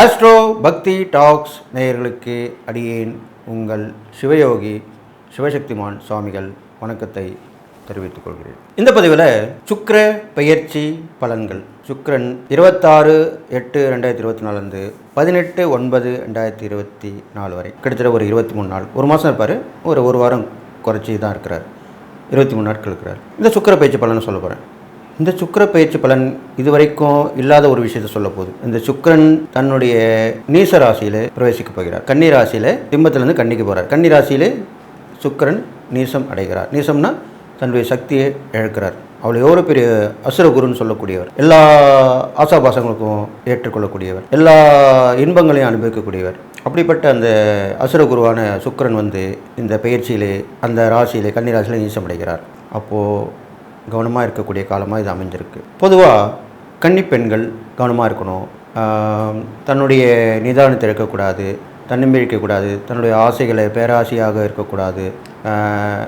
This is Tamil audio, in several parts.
ஆஸ்ட்ரோ பக்தி டாக்ஸ் நேயர்களுக்கு அடியேன் உங்கள் சிவயோகி சிவசக்திமான் சுவாமிகள் வணக்கத்தை தெரிவித்துக் கொள்கிறேன். இந்த பதிவில் சுக்கர பெயர்ச்சி பலன்கள். சுக்கரன் இருபத்தாறு எட்டு ரெண்டாயிரத்தி இருபத்தி நாலுலேருந்து பதினெட்டு ஒன்பது ரெண்டாயிரத்தி இருபத்தி நாலு வரை. கிட்டத்தட்ட ஒரு இருபத்தி மூணு நாள். ஒரு மாதம் இருப்பார். ஒரு ஒரு வாரம் குறைச்சி தான் இருக்கிறார். இருபத்தி மூணு நாட்கள் இருக்கிறார். இந்த சுக்கிர பயிற்சி பலன் சொல்ல போகிறேன் இந்த சுக்கிர பயிற்சி பலன் இதுவரைக்கும் இல்லாத ஒரு விஷயத்த சொல்ல போகுது. இந்த சுக்கிரன் தன்னுடைய நீச ராசியில பிரவேசிக்க போகிறார். கன்னி ராசியில திம்பத்திலிருந்து கன்னிக்கு போறார். கன்னி ராசியிலே சுக்கிரன் நீசம் அடைகிறார். நீசம்னா தன்னுடைய சக்தியை இழக்கிறார். அவள் எவ்வளோ பெரிய அசுரகுருன்னு சொல்லக்கூடியவர். எல்லா ஆசாபாசங்களுக்கும் ஏற்றுக்கொள்ளக்கூடியவர். எல்லா இன்பங்களையும் அனுபவிக்கக்கூடியவர். அப்படிப்பட்ட அந்த அசுரகுருவான சுக்கிரன் வந்து இந்த பயிற்சியிலே அந்த ராசியிலே கன்னி ராசியிலே நீசம் அடைகிறார். அப்போது கவனமாக இருக்கக்கூடிய காலமாக இது அமைஞ்சிருக்கு. பொதுவாக கன்னி பெண்கள் கவனமாக இருக்கணும். தன்னுடைய நிதானத்தை இருக்கக்கூடாது தன்னம்பிக்கக்கூடாது தன்னுடைய ஆசைகளை பேராசையாக இருக்கக்கூடாது. ஆ,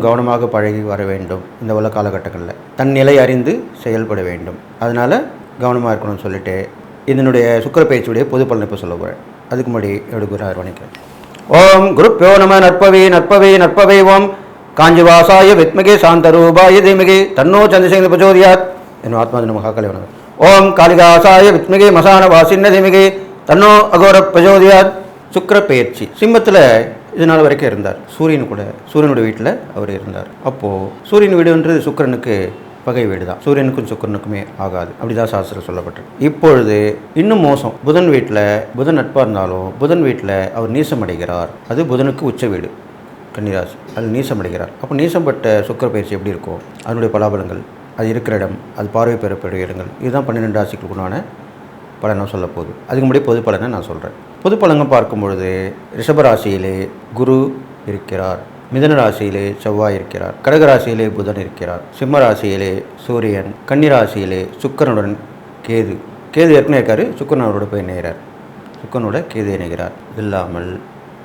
கவனமாக பழகி வர வேண்டும் இந்த உள்ள காலகட்டங்களில். தன் நிலை அறிந்து செயல்பட வேண்டும். அதனால் கவனமாக இருக்கணும்னு சொல்லிட்டு இதனுடைய சுக்கர பயிற்சியுடைய பொது பலனை இப்போ சொல்ல போகிறேன் அதுக்கு முன்னாடி எடுக்கிறார் வணிக்கிறேன் ஓம் குருப்பியோ நம நற்பவே நற்பவே நற்பவே ஓம் காஞ்சிவாசாய வித்மகே சாந்தரூபாய தீமகே தன்னோ சந்திரசேகர பிரச்சோதியாத். என் ஆத்மாஜன நம வணக்கம் ஓம் காளிதாசாய வித்மகே மசான வாசின்ன தீமகே தன்னோ அகோர பிரச்சோதியாத். சுக்கர பெயர்ச்சி. சிம்மத்தில் இது நாள் வரைக்கும் இருந்தார். சூரியன் கூட சூரியனுடைய வீட்டில் அவர் இருந்தார். அப்போது சூரியன் வீடுன்றது சுக்கரனுக்கு பகை வீடு தான் சூரியனுக்கும் சுக்கிரனுக்குமே ஆகாது. அப்படிதான் சாஸ்திரம் சொல்லப்பட்டிருக்கு. இப்பொழுது இன்னும் மோசம். புதன் வீட்டில் புதன் நட்பாக இருந்தாலும் புதன் வீட்டில் அவர் நீசம் அடைகிறார் அது புதனுக்கு உச்ச வீடு. கன்னிராசி அதில் நீசம் அடைகிறார் அப்போ நீசம்பட்ட சுக்கர பயிற்சி எப்படி இருக்கும் அதனுடைய பலாபலங்கள் அது இருக்கிற இடம் அது பார்வை பெறக்கூடிய இடங்கள் இதுதான் பன்னிரெண்டு ராசிகளுக்குண்டான பலனாக சொல்ல போகுது. அதுக்கு முன்னாடி பொது பலனை நான் சொல்கிறேன் பொது பலனை பார்க்கும் பொழுது ரிஷபராசியிலே குரு இருக்கிறார் மிதன ராசியிலே செவ்வாய் இருக்கிறார் கடக ராசியிலே புதன் இருக்கிறார் சிம்ம ராசியிலே சூரியன் கன்னிராசியிலே சுக்கரனுடன் கேது. கேது ஏற்கனவே இருக்காரு சுக்கரனோட போய் நேரார் சுக்கரனோட கேது இணைகிறார். இல்லாமல்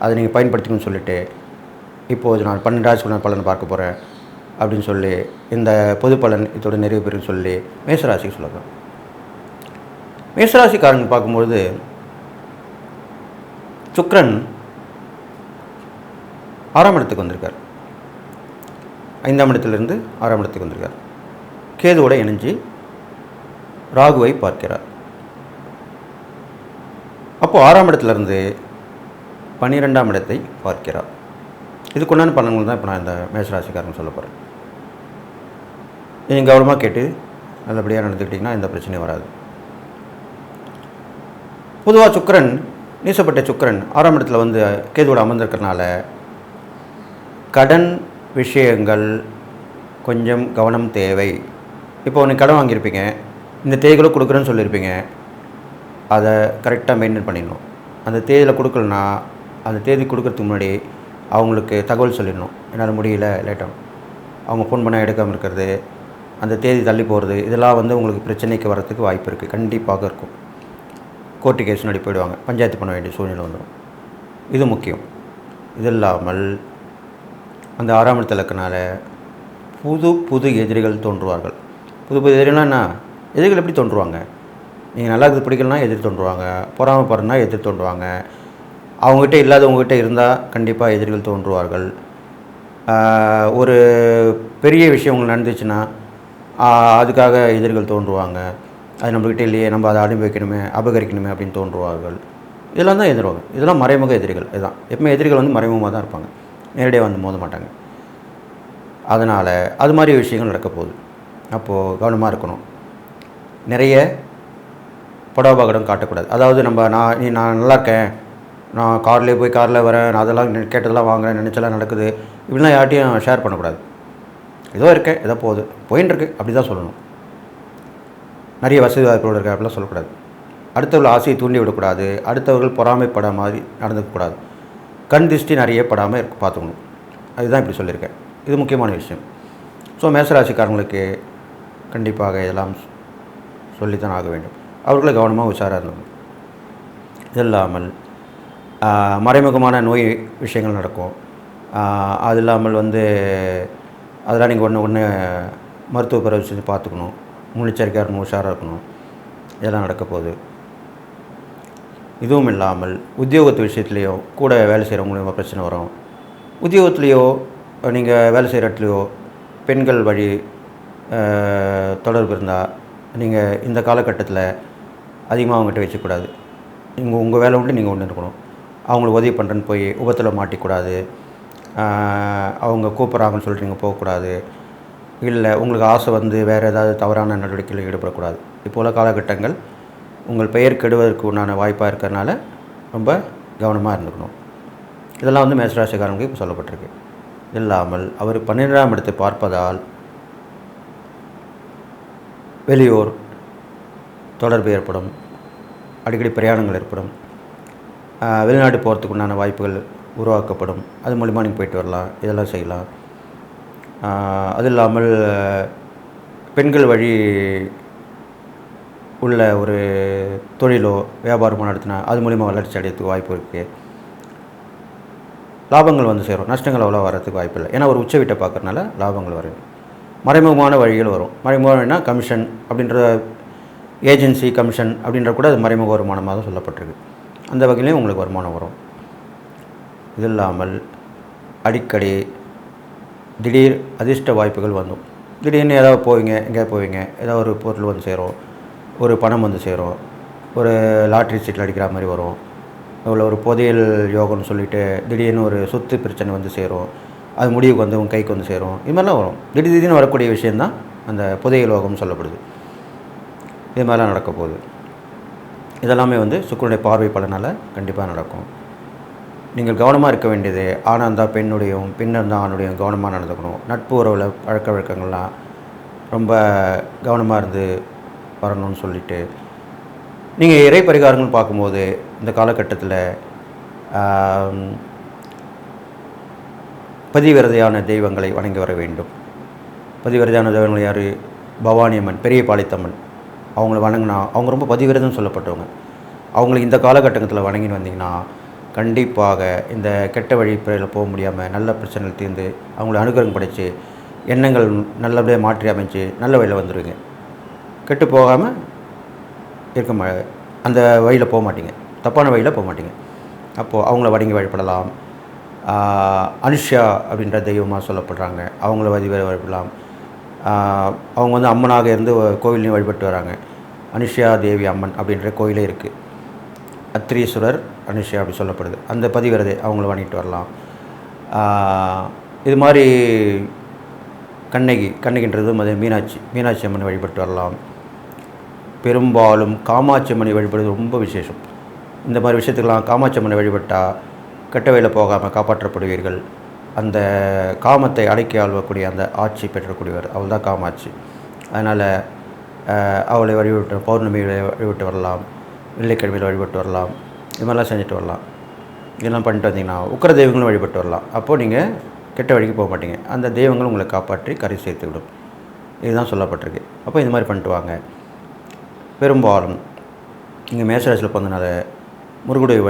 அதை நீங்கள் பயன்படுத்திக்கணும்னு சொல்லிட்டு இப்போது நான் பன்னெண்டு ராசி நான் பலன் பார்க்க போகிறேன் அப்படின்னு சொல்லி இந்த பொது பலன் இதோட நிறைவு பெறும் சொல்லி மேசராசிக்கு சொல்லலாம். மேசராசிக்காரங்க பார்க்கும்பொழுது சுக்ரன் ஆறாம் இடத்துக்கு வந்திருக்கார். ஐந்தாம் இடத்துலேருந்து ஆறாம் இடத்துக்கு வந்திருக்கார். கேதுவோட இணைஞ்சு ராகுவை பார்க்கிறார். அப்போது ஆறாம் இடத்துலேருந்து பன்னிரெண்டாம் இடத்தை பார்க்கிறார். இதுக்குண்டான பலன்கள் தான் இப்போ நான் இந்த மேஷராசிக்காரங்க சொல்ல போகிறேன் நீங்கள் கவனமாக கேட்டு நல்லபடியாக நடந்துக்கிட்டிங்கன்னா எந்த பிரச்சனையும் வராது. பொதுவாக சுக்கரன் நீசப்பட்ட சுக்கரன் ஆறாம் இடத்துல வந்து கேதுவோட அமர்ந்திருக்கிறனால கடன் விஷயங்கள் கொஞ்சம் கவனம் தேவை. இப்போ உனக்கு கடன் வாங்கியிருப்பீங்க இந்த தேதிகளை கொடுக்குறேன்னு சொல்லியிருப்பீங்க அதை கரெக்டாக மெயின்டைன் பண்ணிடணும். அந்த தேதியில் கொடுக்கலனா அந்த தேதி கொடுக்கறதுக்கு முன்னாடி அவங்களுக்கு தகவல் சொல்லிடணும். என்னால் முடியல லேட்டாக அவங்க ஃபோன் பண்ணால் எடுக்காமல் இருக்கிறது அந்த தேதி தள்ளி போகிறது இதெல்லாம் வந்து உங்களுக்கு பிரச்சனைக்கு வரத்துக்கு வாய்ப்பு இருக்குது கண்டிப்பாக இருக்கும். கோர்ட்டு கேஸ் நடி போயிடுவாங்க. பஞ்சாயத்து பண்ண வேண்டிய சூழ்நிலை வந்துடும். இது முக்கியம். இது இல்லாமல் அந்த ஆறாம் இடத்துல புது புது எதிரிகள் தோன்றுவார்கள். புது புது எதிரிகள்னா என்ன? எதிரிகள் எப்படி தோன்றுவாங்க? நீங்கள் நல்லா இருக்குது பிடிக்கலனா எதிர் தோன்றுவாங்க. பொறாமப்படுறனா எதிர் தோன்றுவாங்க. அவங்ககிட்ட இல்லாத உங்ககிட்ட இருந்தால் கண்டிப்பாக எதிரிகள் தோன்றுவார்கள். ஒரு பெரிய விஷயம் உங்களுக்கு நடந்துச்சுன்னா அதுக்காக எதிரிகள் தோன்றுவாங்க. அது நம்மக்கிட்ட இல்லையே நம்ம அதை அனுபவிக்கணுமே அபகரிக்கணுமே அப்படின்னு தோன்றுவார்கள். இதெல்லாம் தான் எதிர்வாங்க இதெல்லாம் மறைமுக எதிரிகள். இதுதான். எப்பவுமே எதிரிகள் வந்து மறைமுகமாக தான் இருப்பாங்க. நேரடியாக வந்து மோத மாட்டாங்க. அதனால் அது மாதிரி விஷயங்கள் நடக்க போகுது. அப்போது கவனமாக இருக்கணும். நிறைய படோபகடம் காட்டக்கூடாது. அதாவது நம்ம நான் நீ நான் நல்லா இருக்கேன். நான் கார்லேயே போய் காரில் வரேன் நான் அதெல்லாம் கேட்டதெல்லாம் வாங்குறேன் நினச்செல்லாம் நடக்குது. இப்படிலாம் யார்ட்டையும் ஷேர் பண்ணக்கூடாது. ஏதோ இருக்கேன் ஏதோ போகுது. போயின்னு இருக்கு அப்படி தான் சொல்லணும். நிறைய வசதி வாய்ப்புகள் இருக்குது அப்படிலாம் சொல்லக்கூடாது. அடுத்தவர்கள் ஆசையை தூண்டி விடக்கூடாது. அடுத்தவர்கள் பொறாமைப்பட மாதிரி நடந்துக்கக்கூடாது. கண் திருஷ்டி நிறைய படாமல் இருக்கு பார்த்துக்கணும். அதுதான் இப்படி சொல்லியிருக்கேன். இது முக்கியமான விஷயம். ஸோ மேசராசிக்காரங்களுக்கு கண்டிப்பாக இதெல்லாம் சொல்லித்தான் ஆக வேண்டும். அவர்களை கவனமாக உஷாராக இருந்தோம் இது இல்லாமல் மறைமுகமான நோய் விஷயங்கள் நடக்கும். அது இல்லாமல் வந்து அதெல்லாம் நீங்கள் ஒன்று ஒன்று மருத்துவ பிறகு செஞ்சு பார்த்துக்கணும். முன்னெச்சரிக்கையாக இருக்கணும் உஷாராக இருக்கணும். இதெல்லாம் நடக்க போகுது. இதுவும் இல்லாமல் உத்தியோகத்து விஷயத்துலேயோ கூட வேலை செய்கிறவங்களும் பிரச்சனை வரும். உத்தியோகத்துலேயோ நீங்கள் வேலை செய்கிற இடத்துலையோ பெண்கள் வழி தொடர்பு இருந்தால் நீங்கள் இந்த காலகட்டத்தில் அதிகமாக அவங்ககிட்ட வச்சுக்கூடாது நீங்கள் உங்கள் வேலை உண்டு நீங்கள் ஒன்று இருக்கணும். அவங்களுக்கு உதவி பண்ணுறேன்னு போய் உபத்தில் மாட்டிக்கூடாது. அவங்க கூப்பிட்றாங்கன்னு சொல்லிட்டு நீங்கள் போகக்கூடாது. இல்லை உங்களுக்கு ஆசை வந்து வேறு ஏதாவது தவறான நடவடிக்கையில் ஈடுபடக்கூடாது. இப்போ உள்ள காலகட்டங்கள் உங்கள் பெயர் கெடுவதற்கு உண்டான வாய்ப்பாக இருக்கிறனால ரொம்ப கவனமாக இருந்துக்கணும். இதெல்லாம் வந்து மேசராசிக்காரங்களுக்கு இப்போ சொல்லப்பட்டிருக்கு. இல்லாமல் அவர் பன்னிரெண்டாம் இடத்தை பார்ப்பதால் வெளியூர் தொடர்பு ஏற்படும். அடிக்கடி பிரயாணங்கள் ஏற்படும். வெளிநாடு போகிறதுக்கு உண்டான வாய்ப்புகள் உருவாக்கப்படும். அது மூலிமா நீங்கள் போயிட்டு வரலாம் இதெல்லாம் செய்யலாம். அது இல்லாமல் பெண்கள் வழி உள்ள ஒரு தொழிலோ வியாபாரமோ நடத்தினா அது மூலிமா வளர்ச்சி அடையிறதுக்கு வாய்ப்பு இருக்குது லாபங்கள் வந்து சேரும். நஷ்டங்கள் அவ்வளோ வரதுக்கு வாய்ப்பு இல்லை. ஏன்னா ஒரு உச்ச வீட்டை லாபங்கள் வரும். மறைமுகமான வழிகள் வரும். மறைமுகம்னா கமிஷன் அப்படின்ற ஏஜென்சி கமிஷன் அப்படின்ற கூட அது மறைமுக வருமானமாக தான் சொல்லப்பட்டிருக்கு. அந்த வகையிலையும் உங்களுக்கு வருமானம் வரும். இது இல்லாமல் அடிக்கடி திடீர் அதிர்ஷ்ட வாய்ப்புகள் வந்தும். திடீர்னு ஏதாவது போவீங்க எங்கேயாவது போவீங்க ஏதாவது ஒரு பொருள் வந்து சேரும் ஒரு பணம் வந்து சேரும் ஒரு லாட்ரி சீட்டில் அடிக்கிற மாதிரி வரும் இவ்வளோ ஒரு புதையல் யோகம்னு சொல்லிட்டு திடீர்னு ஒரு சொத்து பிரச்சனை வந்து சேரும் அது முடிவுக்கு வந்து உங்கள் கைக்கு வந்து சேரும் இது மாதிரிலாம் வரும். திடீர் திடீர்னு வரக்கூடிய விஷயந்தான் அந்த புதையல் யோகம்னு சொல்லப்படுது. இது மாதிரிலாம் நடக்க போகுது. இதெல்லாமே வந்து சுக்கரனுடைய பார்வை பலனால் கண்டிப்பாக நடக்கும். நீங்கள் கவனமாக இருக்க வேண்டியது ஆணாக இருந்தால் பெண்ணுடையும் பெண்ணாக இருந்தால் ஆணுடையும் கவனமாக நடந்துக்கணும். நட்பு உறவில் பழக்க வழக்கங்கள்லாம் ரொம்ப கவனமாக இருந்து வரணும்னு சொல்லிட்டு நீங்கள் இறை பரிகாரங்கள் பார்க்கும்போது இந்த காலகட்டத்தில் பதிவிரதையான தெய்வங்களை வணங்கி வர வேண்டும். பதிவிரதையான தெய்வங்கள் யார்? பவானி அம்மன் பெரிய பாளையத்தம்மன் அவங்கள வணங்கினா அவங்க ரொம்ப பதிவிரதம் சொல்லப்பட்டவங்க. அவங்களுக்கு இந்த காலகட்டத்தில் வணங்கின்னு வந்தீங்கன்னா கண்டிப்பாக இந்த கெட்ட வழிப்பறையில் போக முடியாமல் நல்ல பிரச்சனைகள் தீர்ந்து அவங்கள அனுகிரகம் படைத்து எண்ணங்கள் நல்லபடியாக மாற்றி அமைச்சு நல்ல வழியில் வந்துடுவீங்க கெட்டு போகாமல் இருக்க மா அந்த வழியில் போக மாட்டிங்க. தப்பான வழியில் போக மாட்டிங்க. அப்போது அவங்கள வணங்கி வழிபடலாம். அனுஷா அப்படின்ற தெய்வமாக சொல்லப்படுறாங்க. அவங்கள வழி வழிபடலாம். அவங்க வந்து அம்மனாக இருந்து கோவிலையும் வழிபட்டு வராங்க. அனுஷ்யா தேவி அம்மன் அப்படின்ற கோயிலே இருக்குது அத்ரீஸ்வரர் அனுஷ்யா அப்படி சொல்லப்படுது. அந்த பதிவிரதை அவங்கள வாங்கிட்டு வரலாம். இது மாதிரி கண்ணகி கண்ணகின்றது மத மீனாட்சி மீனாட்சி அம்மன் வழிபட்டு வரலாம். பெரும்பாலும் காமாட்சி அம்மனை வழிபடுறது ரொம்ப விசேஷம். இந்த மாதிரி விஷயத்துக்கெல்லாம் காமாட்சி அம்மனை வழிபட்டால் கெட்ட வேலை போகாமல் காப்பாற்றப்படுவீர்கள். அந்த காமத்தை அடக்கி ஆள்வக்கூடிய அந்த ஆட்சி பெற்றக்கூடியவர் அவள் தான் காமாட்சி. அதனால் அவளை வழிபட்டு பௌர்ணமிகளை வழிபட்டு வரலாம் வெள்ளிக்கிழமையில் வழிபட்டு வரலாம் இது மாதிரிலாம் செஞ்சுட்டு வரலாம். இதெல்லாம் பண்ணிட்டு வந்தீங்கன்னா உக்கர தெய்வங்களும் வழிபட்டு வரலாம். அப்போது நீங்கள் கெட்ட வழிக்கு போக மாட்டீங்க. அந்த தெய்வங்களும் உங்களை காப்பாற்றி கரை சேர்த்து விடும். இதுதான் சொல்லப்பட்டிருக்கு. அப்போ இந்த மாதிரி பண்ணிட்டு வாங்க. பெரும்பாலும் இங்கே மேசராசியில் பிறந்தனால முருகுடைய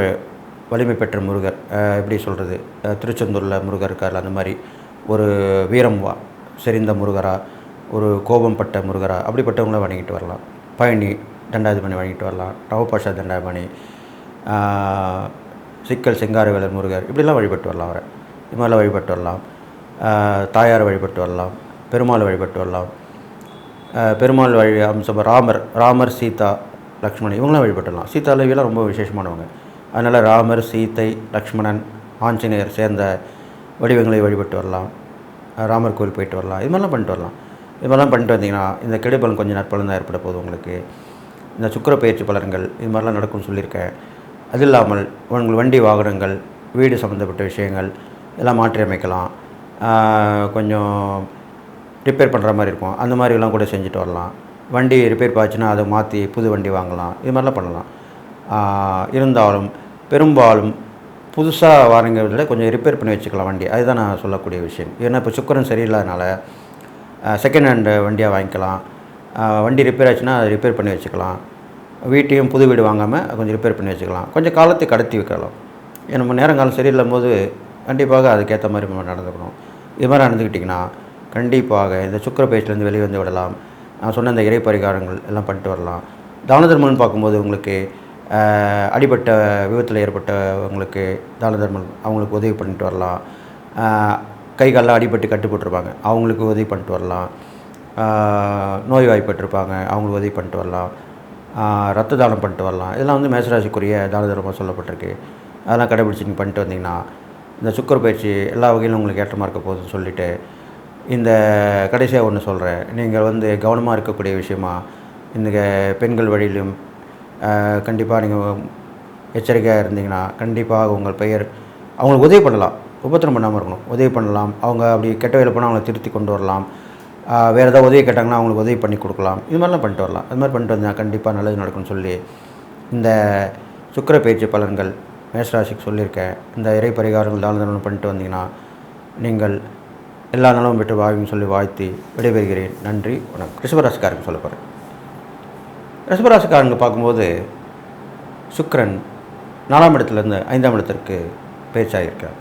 வலிமை பெற்ற முருகர் எப்படி சொல்கிறது திருச்செந்தூரில் முருகர் இருக்கார்ல அந்த மாதிரி. ஒரு வீரம் வா செறிந்த முருகரா ஒரு கோபம் பட்ட முருகரா அப்படிப்பட்டவங்கள வணங்கிட்டு வரலாம். பழனி தண்டாதிபணி வணங்கிட்டு வரலாம். நவபாஷா தண்டாதிபதி சிக்கல் செங்காரவேலர் முருகர் இப்படிலாம் வழிபட்டு வரலாம் அவரை. இது மாதிரிலாம் வழிபட்டு வரலாம். தாயார் தாயாரை வழிபட்டு வரலாம். பெருமாளை வழிபட்டு வரலாம். பெருமாள் வழி அம்சம் ராமர் ராமர் சீதா லக்ஷ்மணன் இவங்களாம் வழிபட்டுடலாம் சீதா தேவியெல்லாம் ரொம்ப விசேஷமானவங்க. அதனால் ராமர் சீதை லக்ஷ்மணன் ஆஞ்சநேயர் சேர்ந்த வடிவங்களை வழிபட்டு வரலாம். ராமர் கோயில் போயிட்டு வரலாம். இது மாதிரிலாம் பண்ணிட்டு வரலாம். இது மாதிரிலாம் பண்ணிட்டு வந்தீங்கன்னா இந்த கெடுபலன் கொஞ்சம் நற்பலன் தான் ஏற்பட போகுது உங்களுக்கு. இந்த சுக்கிர பயிற்சி பலன்கள் இது மாதிரிலாம் நடக்கும்னு சொல்லியிருக்கேன். அது இல்லாமல் உங்கள் வண்டி வாகனங்கள் வீடு சம்மந்தப்பட்ட விஷயங்கள் இதெல்லாம் மாற்றி அமைக்கலாம் கொஞ்சம் ரிப்பேர் பண்ணுற மாதிரி இருக்கும். அந்த மாதிரிலாம் கூட செஞ்சுட்டு வரலாம். வண்டி ரிப்பேர் பாச்சுன்னா அதை மாற்றி புது வண்டி வாங்கலாம். இது மாதிரிலாம் பண்ணலாம். இருந்தாலும் பெரும்பாலும் புதுசாக வாங்குறத விட கொஞ்சம் ரிப்பேர் பண்ணி வச்சுக்கலாம் வண்டி. அதுதான் நான் சொல்லக்கூடிய விஷயம். ஏன்னா இப்போ சுக்கரன் சரியில்லாதனால செகண்ட் ஹேண்டு வண்டியாக வாங்கிக்கலாம். வண்டி ரிப்பேர் ஆச்சுன்னா அதை ரிப்பேர் பண்ணி வச்சுக்கலாம். வீட்டையும் புது வீடு வாங்காமல் கொஞ்சம் ரிப்பேர் பண்ணி வச்சுக்கலாம். கொஞ்சம் காலத்தை கடத்தி வைக்கலாம். ஏன்னா நம்ம நேரங்காலம் சரியில்லும் போது கண்டிப்பாக அதுக்கேற்ற மாதிரி நம்ம நடந்துக்கணும். இது மாதிரி நடந்துக்கிட்டிங்கன்னா கண்டிப்பாக இந்த சுக்கர பயிற்சிலேருந்து வெளியே வந்து விடலாம். நான் சொன்ன இந்த இறை பரிகாரங்கள் எல்லாம் பண்ணிட்டு வரலாம். தான தர்மம்னு பார்க்கும்போது உங்களுக்கு அடிபட்ட விபத்தில் ஏற்பட்டவங்களுக்கு தான தர்மம் அவங்களுக்கு உதவி பண்ணிட்டு வரலாம். கை காலில் அடிபட்டு கட்டுப்பட்டுருப்பாங்க அவங்களுக்கு உதவி பண்ணிட்டு வரலாம். நோய்வாய்ப்பட்டிருப்பாங்க அவங்களுக்கு உதவி பண்ணிட்டு வரலாம். ரத்த தானம் பண்ணிட்டு வரலாம். இதெல்லாம் வந்து மேசராசிக்குரிய தான தர்மம் சொல்லப்பட்டிருக்கு. அதெல்லாம் கடைபிடிச்சி நீங்கள் பண்ணிட்டு வந்தீங்கன்னா இந்த சுக்கர பயிற்சி எல்லா வகையிலும் உங்களுக்கு ஏற்றமாக இருக்க போகுதுன்னு சொல்லிவிட்டு இந்த கடைசியாக ஒன்று சொல்கிறேன் நீங்கள் வந்து கவனமாக இருக்கக்கூடிய விஷயமா இந்த பெண்கள் வழியிலும் கண்டிப்பாக நீங்கள் எச்சரிக்கையாக இருந்தீங்கன்னா கண்டிப்பாக உங்கள் பெயர் அவங்களுக்கு உதவி பண்ணலாம். உபத்திரம் பண்ணாமல் இருக்கணும். உதவி பண்ணலாம். அவங்க அப்படி கெட்ட வேலை போனால் அவங்கள திருத்தி கொண்டு வரலாம். வேறு ஏதாவது உதவி கேட்டாங்கன்னா அவங்களுக்கு உதவி பண்ணி கொடுக்கலாம். இது மாதிரிலாம் பண்ணிட்டு வரலாம். அது மாதிரி பண்ணிட்டு வந்தால் கண்டிப்பாக நல்லது நடக்கும்னு சொல்லி இந்த சுக்கிர பயிற்சி பலன்கள் மேஷராசிக்கு சொல்லியிருக்கேன். இந்த இறை பரிகாரங்கள் தான தர்மம் பண்ணிட்டு வந்தீங்கன்னா நீங்கள் எல்லா நலமும் பெற்று வாழ்வின்னு சொல்லி வாழ்த்தி விடைபெறுகிறேன். நன்றி. வணக்கம். ரிஷபராசிக்காரங்க சொல்ல போகிறேன் ரிஷபராசிக்காரங்க பார்க்கும்போது சுக்கரன் நாலாம் இடத்துலேருந்து ஐந்தாம் இடத்திற்கு பேச்சாகியிருக்கார்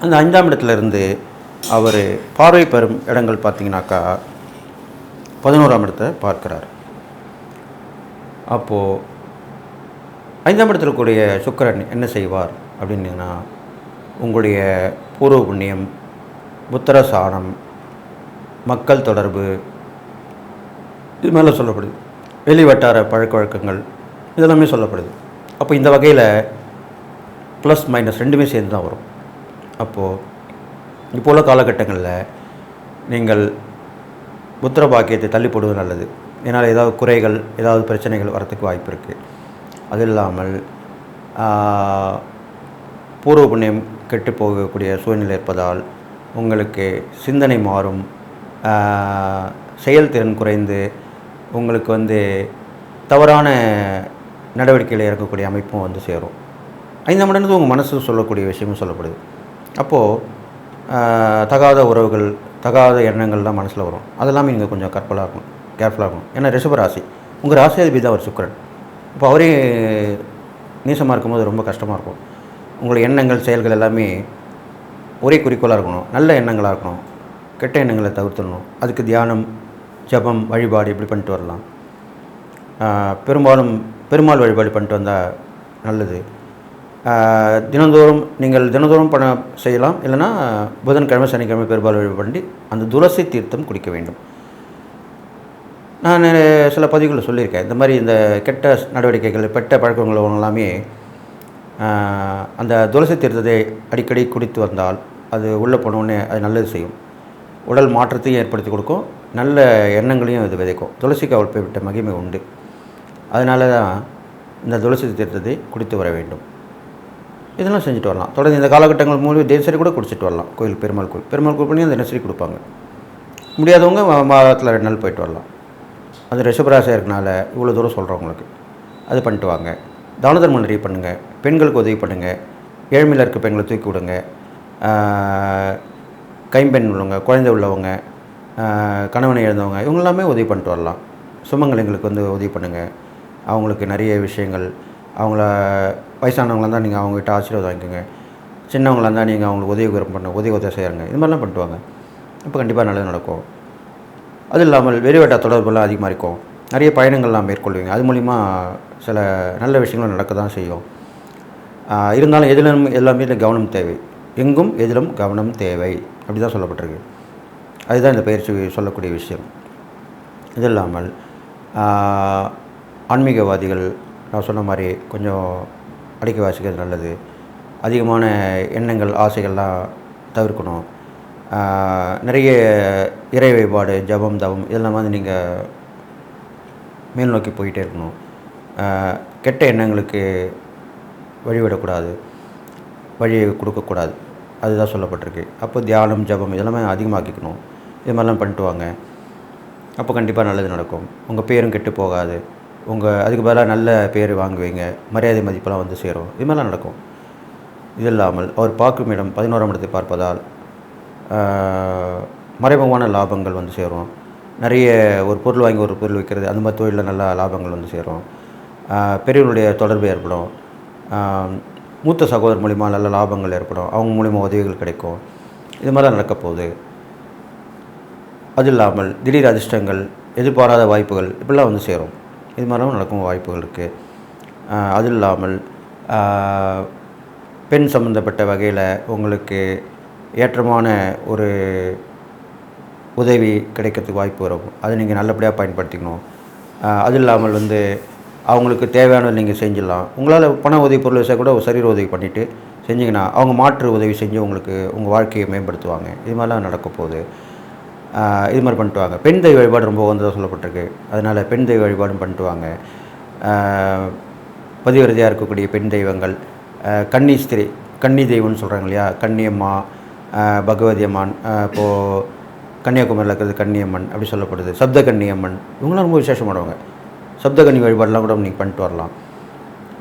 அந்த ஐந்தாம் இடத்துலேருந்து அவர் பார்வை பெறும் இடங்கள் பார்த்தீங்கன்னாக்கா பதினோராம் இடத்தை பார்க்கிறார். அப்போது ஐந்தாம் இடத்துல இருக்கக்கூடிய சுக்கரன் என்ன செய்வார் அப்படின்னீங்கன்னா உங்களுடைய பூர்வ புண்ணியம் புத்திர சாணம் மக்கள் தொடர்பு இது மேலே சொல்லப்படுது. வெளி வட்டார பழக்க வழக்கங்கள் இதெல்லாமே சொல்லப்படுது. அப்போ இந்த வகையில் ப்ளஸ் மைனஸ் ரெண்டுமே சேர்ந்து தான் வரும். அப்போது இப்போ உள்ள காலகட்டங்களில் நீங்கள் புத்திர பாக்கியத்தை தள்ளி போடுவது நல்லது. ஏன்னால் ஏதாவது குறைகள் ஏதாவது பிரச்சனைகள் வரத்துக்கு வாய்ப்பு இருக்குது அது இல்லாமல் பூர்வ புண்ணியம் கெட்டு போகக்கூடிய சூழ்நிலை இருப்பதால் உங்களுக்கு சிந்தனை மாறும். செயல்திறன் குறைந்து உங்களுக்கு வந்து தவறான நடவடிக்கையில் இறக்கக்கூடிய அமைப்பும் வந்து சேரும். ஐந்தாம் இடம்னு உங்கள் மனசு சொல்லக்கூடிய விஷயமும் சொல்லப்படுது. அப்போது தகாத உறவுகள் தகாத எண்ணங்கள்லாம் மனசில் வரும். அதெல்லாம் நீங்கள் கொஞ்சம் கற்பலாக இருக்கணும். கேர்ஃபுல்லாக இருக்கணும். ஏன்னா ரிஷபராசி உங்கள் ராசியாதிபதி தான் ஒரு சுக்கரன். இப்போ அவரே நீசமாக இருக்கும்போது ரொம்ப கஷ்டமாக இருக்கும். உங்களுடைய எண்ணங்கள் செயல்கள் எல்லாமே ஒரே குறிக்கோளாக இருக்கணும். நல்ல எண்ணங்களாக இருக்கணும். கெட்ட எண்ணங்களை தவிர்த்துடணும். அதுக்கு தியானம் ஜபம் வழிபாடு இப்படி பண்ணிட்டு வரலாம். பெரும்பாலும் பெருமாள் வழிபாடு பண்ணிட்டு வந்தால் நல்லது. தினந்தோறும் நீங்கள் தினந்தோறும் பண்ண செய்யலாம். இல்லைன்னா புதன்கிழமை சனிக்கிழமை பெருமாள் வழிபாடு பண்ணி அந்த துளசி தீர்த்தம் குடிக்க வேண்டும். நான் சில பதிவுகளில் சொல்லியிருக்கேன். இந்த மாதிரி இந்த கெட்ட நடவடிக்கைகள் பெட்ட பழக்கங்கள் எல்லாமே அந்த துளசி தீர்த்தத்தை அடிக்கடி குடித்து வந்தால் அது உள்ளே போனோடனே அது நல்லது செய்யும். உடல் மாற்றத்தையும் ஏற்படுத்தி கொடுக்கும். நல்ல எண்ணங்களையும் இது விதைக்கும். துளசிக்கு அவள் விட்ட மகிமை உண்டு. அதனால தான் இந்த துளசி தீர்த்தத்தை குடித்து வர வேண்டும். இதெல்லாம் செஞ்சுட்டு வரலாம். தொடர்ந்து இந்த காலகட்டங்கள் மூலம் தினசரி கூட குடிச்சிட்டு வரலாம். கோயில் பெருமாள் கோயில். பெருமாள் கோயில் பண்ணி அந்த தினசரி கொடுப்பாங்க. முடியாதவங்க மாதத்தில் ரெண்டு நாள் போயிட்டு வரலாம். அது ரிஷபராசியாக இருக்கனால இவ்வளோ தூரம் சொல்கிறவங்களுக்கு அது பண்ணிட்டு வாங்க. தான தர்மம் நிறைய பண்ணுங்கள் பெண்களுக்கு உதவி பண்ணுங்கள் ஏழ்மையில் இருக்க பெண்களை தூக்கி விடுங்க. கைம்பெண் உள்ளவங்க குழந்தை உள்ளவங்க கணவனை இழந்தவங்க இவங்க எல்லாமே உதவி பண்ணிட்டு வரலாம். சுமங்கலிங்களுக்கு வந்து உதவி பண்ணுங்கள் அவங்களுக்கு நிறைய விஷயங்கள் அவங்கள வயசானவங்களாக இருந்தால் நீங்கள் அவங்ககிட்ட ஆசீர்வாதம் வாங்கிக்கோங்க. சின்னவங்களாக இருந்தால் நீங்கள் அவங்களுக்கு உதவி பண்ண உதவி உதவி செய்கிறாங்க இது மாதிரிலாம் பண்ணிட்டு வாங்க. இப்போ கண்டிப்பாக நல்லது நடக்கும். அது இல்லாமல் வெளிவட்ட தொடர்புலாம் அதிகமாக இருக்கும் நிறைய பயணங்கள்லாம் மேற்கொள்வீங்க. அது மூலிமா சில நல்ல விஷயங்களும் நடக்க தான் செய்யும் இருந்தாலும் எதிலும் எல்லாமே கவனம் தேவை. எங்கும் எதிலும் கவனம் தேவை. அப்படி தான் சொல்லப்பட்டிருக்கு. அதுதான் இந்த பயிற்சி சொல்லக்கூடிய விஷயம். இது இல்லாமல் ஆன்மீகவாதிகள் நான் சொன்ன மாதிரி கொஞ்சம் அடிக்க வாசிக்கிறது நல்லது. அதிகமான எண்ணங்கள் ஆசைகள்லாம் தவிர்க்கணும். நிறைய இறை வழிபாடு ஜபம் தவம் இதெல்லாம் வந்து நீங்கள் மேல் நோக்கி போயிட்டே இருக்கணும். கெட்ட எண்ணங்களுக்கு வழிவிடக்கூடாது. வழியை கொடுக்கக்கூடாது. அதுதான் சொல்லப்பட்டிருக்கு. அப்போ தியானம் ஜபம் இதெல்லாமே அதிகமாக்கிக்கணும். இது மாதிரிலாம் பண்ணிட்டு வாங்க அப்போ கண்டிப்பாக நல்லது நடக்கும். உங்கள் பேரும் கெட்டு போகாது. உங்கள் அதுக்கு பதிலாக நல்ல பேர் வாங்குவீங்க. மரியாதை மதிப்பெல்லாம் வந்து சேரும். இது மாதிரிலாம் நடக்கும். இது இல்லாமல் அவர் பார்க்கும் இடம் பதினோராம் இடத்தை பார்ப்பதால் மறைமுகமான லாபங்கள் வந்து சேரும். நிறைய ஒரு பொருள் வாங்கி ஒரு பொருள் விற்கிறது அந்த மாதிரி தொழிலில் நல்ல லாபங்கள் வந்து சேரும். பெரியவர்களுடைய தொடர்பு ஏற்படும். மூத்த சகோதரர் மூலிமா நல்ல லாபங்கள் ஏற்படும். அவங்க மூலிமா உதவிகள் கிடைக்கும். இது மாதிரிலாம் நடக்க போகுது அது இல்லாமல் திடீர் அதிர்ஷ்டங்கள் எதிர்பாராத வாய்ப்புகள் இப்படிலாம் வந்து சேரும். இது மாதிரிலாம் நடக்கும் வாய்ப்புகள் இருக்குது அது இல்லாமல் பெண் சம்மந்தப்பட்ட வகையில் உங்களுக்கு ஏற்றமான ஒரு உதவி கிடைக்கிறதுக்கு வாய்ப்பு வரும். அதை நீங்கள் நல்லபடியாக பயன்படுத்திக்கணும். அது இல்லாமல் வந்து அவங்களுக்கு தேவையானதை நீங்கள் செஞ்சிடலாம். உங்களால் பண உதவி பொருள் வச்சா கூட சரீர உதவி பண்ணிவிட்டு செஞ்சிங்கன்னா அவங்க மாற்று உதவி செஞ்சு உங்களுக்கு உங்கள் வாழ்க்கையை மேம்படுத்துவாங்க. இது மாதிரிலாம் நடக்க போகுது. இது மாதிரி பண்ணிட்டு வாங்க பெண் தெய்வ வழிபாடு ரொம்ப உகந்ததாக சொல்லப்பட்டிருக்கு. அதனால் பெண் தெய்வ வழிபாடும் பண்ணிட்டு வாங்க பதிவிரதியாக இருக்கக்கூடிய பெண் தெய்வங்கள் கன்னி ஸ்திரீ கன்னி தெய்வம்னு சொல்கிறாங்க இல்லையா? கன்னியம்மா பகவதி அம்மான் இப்போது கன்னியாகுமரியில் இருக்கிறது கன்னியம்மன் அப்படி சொல்லப்படுது. சப்த கன்னியம்மன் இவங்களாம் ரொம்ப விசேஷமானவங்க. சப்த கன்னி வழிபாடெலாம் கூட நீங்கள் பண்ணிட்டு வரலாம்.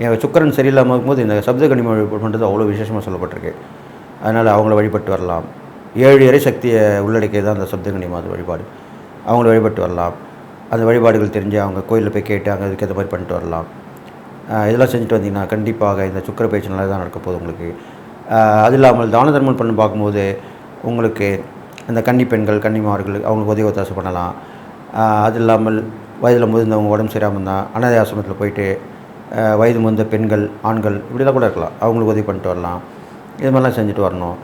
என் சுக்கரன் சரியில்லாமல் இருக்கும்போது இந்த சப்த கன்னி வழிபாடு பண்ணுறது அவ்வளோ விசேஷமாக சொல்லப்பட்டிருக்கு. அதனால் அவங்கள வழிபட்டு வரலாம். ஏழு இறை சக்தியை உள்ளடக்கியது தான் அந்த சப்தங்கனி மாத வழிபாடு. அவங்கள வழிபட்டு வரலாம். அந்த வழிபாடுகள் தெரிஞ்சு அவங்க கோயிலில் போய் கேட்டு அங்கே அதுக்கேற்ற மாதிரி பண்ணிட்டு வரலாம். இதெல்லாம் செஞ்சுட்டு வந்தீங்கன்னா கண்டிப்பாக இந்த சுக்கர பயிற்சி நல்லா தான் நடக்க போகுது உங்களுக்கு. அது இல்லாமல் தான தர்மம் பண்ணி பார்க்கும்போது உங்களுக்கு இந்த கன்னி பெண்கள் கன்னிமார்கள் அவங்களுக்கு உதவி ஒத்தாசை பண்ணலாம். அது இல்லாமல் வயதில் முதிர்ந்தவங்க உடம்பு சரியாமல் இருந்தால் அனாதை ஆசிரமத்தில் போயிட்டு வயது முதிர்ந்த பெண்கள் ஆண்கள் இப்படிலாம் கூட இருக்கலாம். அவங்களுக்கு உதவி பண்ணிட்டு வரலாம். இது மாதிரிலாம் செஞ்சுட்டு வரணும்.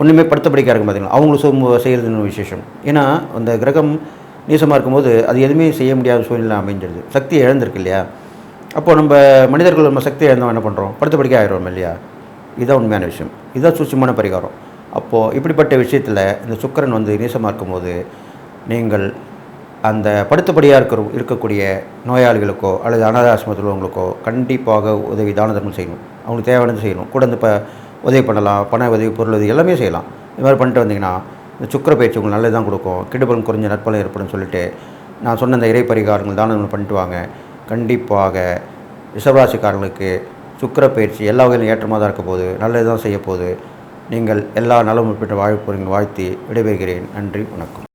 ஒன்றுமே படுத்தபடிக்காக இருக்கும் பார்த்தீங்களா அவங்களும் சும செய்கிறதுன்னு விசேஷம்? ஏன்னா அந்த கிரகம் நீசமாக இருக்கும்போது அது எதுவுமே செய்ய முடியாத சூழ்நிலை அமைஞ்சிருது. சக்தி இழந்திருக்கு இல்லையா? அப்போது நம்ம மனிதர்கள் நம்ம சக்தி இழந்தோம் என்ன பண்ணுறோம் படுத்தபடிக்கை ஆகிடுவோம் ஆயிடுறோம் இல்லையா? இதுதான் உண்மையான விஷயம். இதுதான் சூட்சமான பரிகாரம். அப்போது இப்படிப்பட்ட விஷயத்தில் இந்த சுக்கிரன் வந்து நீசமாக இருக்கும்போது நீங்கள் அந்த படுத்தபடியாக இருக்கிற இருக்கக்கூடிய நோயாளிகளுக்கோ அல்லது அனாதை ஆசிரமத்தில் உள்ளவங்களுக்கோ கண்டிப்பாக உதவி தான தர்மம் செய்யணும். அவங்களுக்கு தேவையானது செய்யணும். கூட இந்த இப்போ உதவி பண்ணலாம் பண உதவி பொருள் உதவி எல்லாமே செய்யலாம். இது மாதிரி பண்ணிட்டு வந்தீங்கன்னா இந்த சுக்கர பயிற்சி உங்களுக்கு நல்லது தான் கொடுக்கும். கெடுபலம் குறைஞ்ச நற்பலம் ஏற்படும் சொல்லிட்டு நான் சொன்ன இந்த இறை பரிகாரங்கள் தான பண்ணிட்டு வாங்க. கண்டிப்பாக ரிஷபராசிக்காரர்களுக்கு சுக்கர பயிற்சி எல்லா வகையிலும் ஏற்றமாக தான் இருக்க போகுது. நல்லது தான் செய்ய போகுது. நீங்கள் எல்லா நலமும் பெற்று வாழ வாழ்த்தி விடைபெறுகிறேன். நன்றி வணக்கம்.